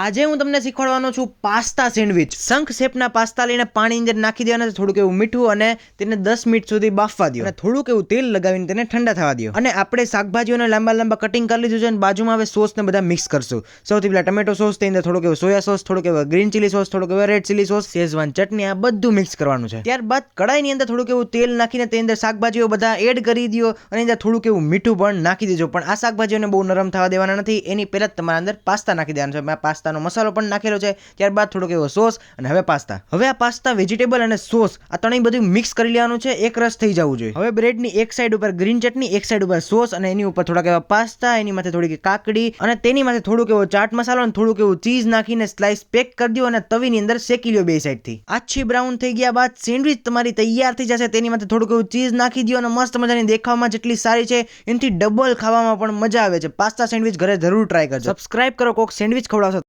આજે હું તમને શીખવાડવાનો છું પાસ્તા સેન્ડવિચ. શંખ શેપના પાસ્તા લઈને પાણી અંદર નાખી દેવાના થોડુંક એવું મીઠું અને તેને દસ મિનિટ સુધી બાફવા દો. અને થોડુંક એવું તેલ લગાવીને તેને ઠંડા થવા દો. અને આપણે શાકભાજીઓને લાંબા લાંબા કટિંગ કરી લીધું છે અને બાજુમાં હવે સોસ ને બધા મિક્સ કરશું. સૌથી પહેલા ટમેટો સોસ તેની અંદર થોડુંક એવું સોયા સોસ થોડુંક એવું ગ્રીન ચીલી સોસ થોડુંક એવું રેડ ચીલી સોસ શેઝવાન ચટણી, આ બધું મિક્સ કરવાનું છે. ત્યારબાદ કડાઈની અંદર થોડુંક એવું તેલ નાખીને તેની અંદર શાકભાજીઓ બધા એડ કરી દો અને અંદર થોડુંક એવું મીઠું પણ નાખી દેજો. પણ આ શાકભાજીઓને બહુ નરમ થવા દેવાના નથી. એની પહેલા તમારા અંદર પાસ્તા નાખી દેવાનો છે. મેં પાસ્તાનો મસાલો પણ નાખેલો છે, ત્યારબાદ થોડોક એવો સોસ અને હવે પાસ્તા. હવે આ પાસ્તા વેજીટેબલ અને સોસ આ ત્રણેય બધું મિક્સ કરી લેવાનું છે, એક રસ થઈ જવું જોઈએ. હવે બ્રેડની એક સાઈડ ઉપર ગ્રીન ચટણી એક સાઈડ ઉપર સોસ અને એની ઉપર થોડાક એવા પાસ્તા, એની માથે થોડીક કાકડી અને તેની માથે થોડુંક એવો ચાટ મસાલો અને થોડુંક એવું ચીઝ નાખીને સ્લાઇસ પેક કરી દો અને તવીની અંદર શેકી લો બે સાઈડથી આછી બ્રાઉન થઈ ગયા બાદ સેન્ડવિચ તમારી તૈયાર થઈ જશે, તેની માથે થોડુંક એવું ચીઝ નાખી દો અને મસ્ત મજાની દેખાવામાં જેટલી સારી છે, એનાથી ડબલ ખાવામાં પણ મજા આવે છે. પાસ્તા સેન્ડવિચ ઘરે જરૂર ટ્રાય કરજો. સબસ્ક્રાઇબ કરો, કોક સેન્ડવિચ ખવડાવશો